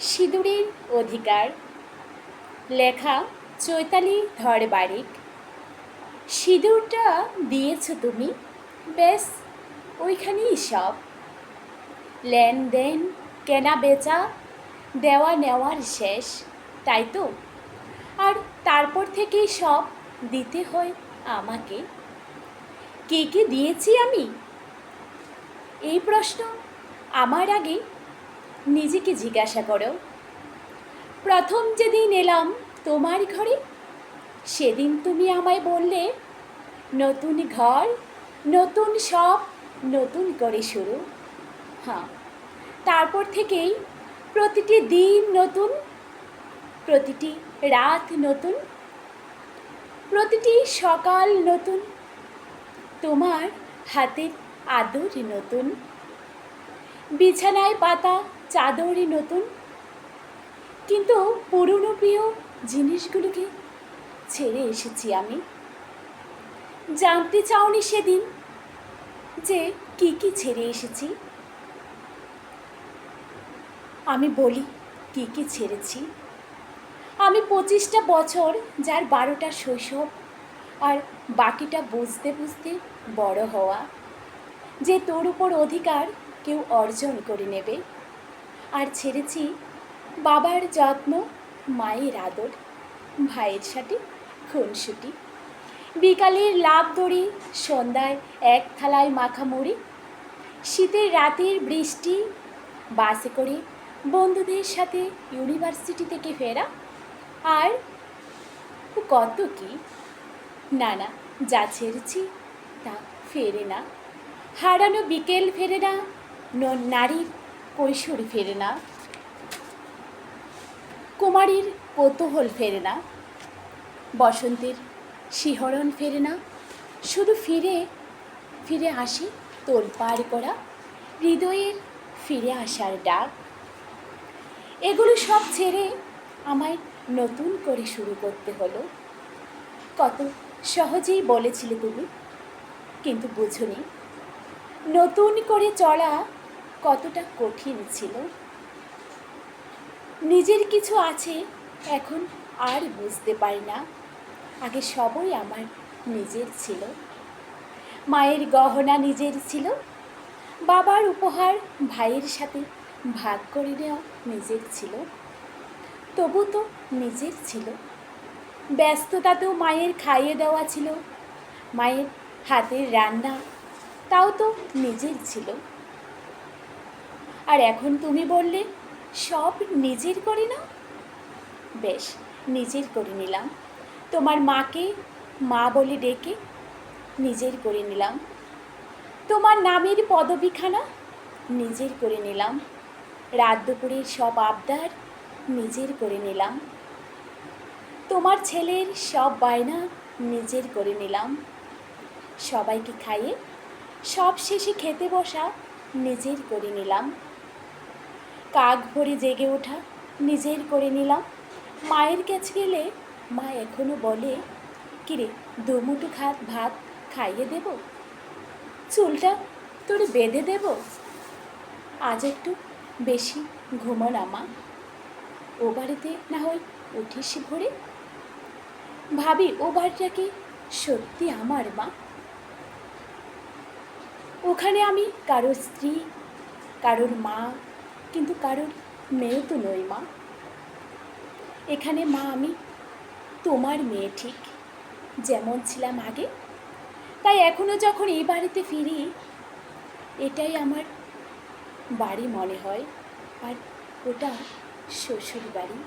সিঁদুরের অধিকার। লেখা চৈতালি ধরবারিক সিঁদুরটা দিয়েছ তুমি? ব্যাস ওইখানেই সব। লেনদেন, কেনা বেচা, দেওয়া নেওয়ার শেষ, তাই তো? আর তারপর থেকেই সব দিতে হয় আমাকে। কে কে দিয়েছি আমি? এই প্রশ্ন আমার আগে নিজেকে জিজ্ঞাসা করো। প্রথম যেদিন এলাম তোমার ঘরে, সেদিন তুমি আমায় বললে, নতুন ঘর, নতুন সব, নতুন করে শুরু। হ্যাঁ তারপর থেকেই প্রতিটি দিন নতুন, প্রতিটি রাত নতুন, প্রতিটি সকাল নতুন, তোমার হাতের আদর নতুন। বিছানায় পাতা চাদরই নতুন। কিন্তু পুরনো প্রিয় জিনিসগুলোকে ছেড়ে এসেছি আমি। জানতে চাওনি সেদিন যে কি কি ছেড়ে এসেছি। আমি বলি, কি কি ছেড়েছি? আমি পঁচিশটা বছর যার বারোটা শৈশব আর বাকিটা বুঝতে বুঝতে বড় হওয়া। যে তোর উপর অধিকার কেউ অর্জন করে নেবে। আর ছেড়েছি বাবার যত্ন, মায়ের আদর, ভাইয়ের সাথে খুনসুটি। বিকালের লাভ দড়ি, সন্ধ্যায় এক থালায় মাখা মুড়ি শীতের রাতের বৃষ্টি, বাসে করে বন্ধুদের সাথে ইউনিভার্সিটি থেকে ফেরা, আর কত কি? না না, যা ছেড়েছি তা ফেরে না। হারানো বিকেল ফেরে না নারীর কৈশোর ফেরে না। কুমারীর কৌতূহল ফেরে না। বসন্তের শিহরণ ফেরে না। শুধু ফিরে ফিরে আসে তোলপাড় করা হৃদয়ের ফিরে আসার ডাক। এগুলো সব ছেড়ে আমায় নতুন করে শুরু করতে হলো। কত সহজেই বলেছিলে তুমি, কিন্তু বুঝনি। নতুন করে চলা কতটা কঠিন ছিল? নিজের কিছু আছে এখন আর বুঝতে পারি না। আগে সবই আমার নিজের ছিল। মায়ের গহনা নিজের ছিল। বাবার উপহার ভাইয়ের সাথে ভাগ করে নেওয়া নিজের ছিল। তবু তো নিজের ছিল। ব্যস্ততাতেও মায়ের খাইয়ে দেওয়া ছিল। মায়ের হাতের রান্না, তাও তো নিজের ছিল। আর এখন তুমি বললে, সব নিজের করে না বেশ, নিজের করে নিলাম। তোমার মাকে মা বলে ডেকে নিজের করে নিলাম। তোমার নামের পদবিখানা নিজের করে নিলাম। রাত সব আবদার নিজের করে নিলাম। তোমার ছেলের সব বায়না নিজের করে নিলাম। সবাইকে খাইয়ে সব শেষে খেতে বসা নিজের করে নিলাম। কাক ভরে জেগে ওঠা, নিজের করে নিলাম। মায়ের কাছে গেলে মা এখনও বলে, কিরে, দুমুঠো খাত ভাত খাইয়ে দেব? চুলটা তোর বেঁধে দেব? আজ একটু বেশি ঘুমো না মা। ও বাড়িতে না হয় উঠিস ভোরে? ভাবি, ও বাড়িটা কি সত্যি আমার মা? ওখানে আমি কারোর স্ত্রী, কারোর মা কিন্তু কারোর মেয়ে তো নই, মা। এখানে মা আমি, তোমার মেয়ে ঠিক, যেমন ছিলাম আগে। তাই এখনও যখন এই বাড়িতে ফিরি, এটাই আমার বাড়ি মনে হয়, আর ওটা শ্বশুর বাড়ি